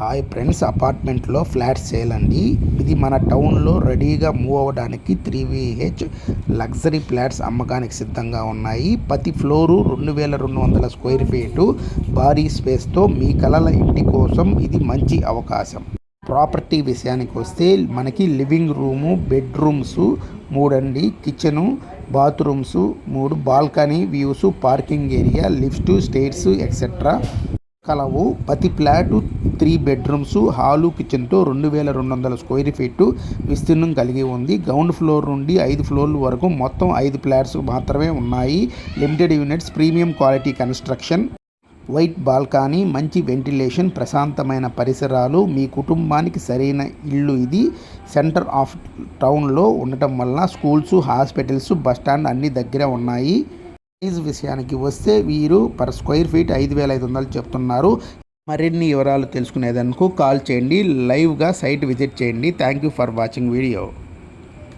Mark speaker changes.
Speaker 1: Hi friends అపార్ట్మెంట్లో flat sale అండి ఇది మన టౌన్లో రెడీగా మూవ్ అవ్వడానికి త్రీ విహెచ్ లగ్జరీ ఫ్లాట్స్ అమ్మకానికి సిద్ధంగా ఉన్నాయి. ప్రతి ఫ్లోరు రెండు వేల రెండు వందల స్క్వేర్ ఫీటు. భారీ స్పేస్తో మీ కలల ఇంటి కోసం ఇది మంచి అవకాశం. ప్రాపర్టీ విషయానికి వస్తే మనకి లివింగ్ రూము బెడ్రూమ్స్ మూడండి. కిచెను బాత్రూమ్స్ మూడు. Balcony views parking area lift states etcetera కలవు. ప్రతి ఫ్లాటు త్రీ బెడ్రూమ్స్ హాలు కిచెన్తో రెండు వేల రెండు వందల స్క్వేర్ ఫీట్ విస్తీర్ణం కలిగి ఉంది. గ్రౌండ్ ఫ్లోర్ నుండి ఐదు ఫ్లోర్ల వరకు మొత్తం ఐదు ఫ్లాట్స్ మాత్రమే ఉన్నాయి. Limited units premium quality construction white balcony మంచి వెంటిలేషన్ ప్రశాంతమైన పరిసరాలు మీ కుటుంబానికి సరైన ఇల్లు ఇది. సెంటర్ ఆఫ్ టౌన్లో ఉండటం వలన స్కూల్స్ హాస్పిటల్స్ బస్టాండ్ అన్ని దగ్గర ఉన్నాయి. ప్రైజ్ విషయానికి వస్తే వీరు పర్ స్క్వేర్ ఫీట్ ఐదు వేల ఐదు వందలు చెప్తున్నారు. మరిన్ని వివరాలు తెలుసుకునేందుకు కాల్ చేయండి లైవ్గా సైట్ విజిట్ చేయండి. Thank you for watching video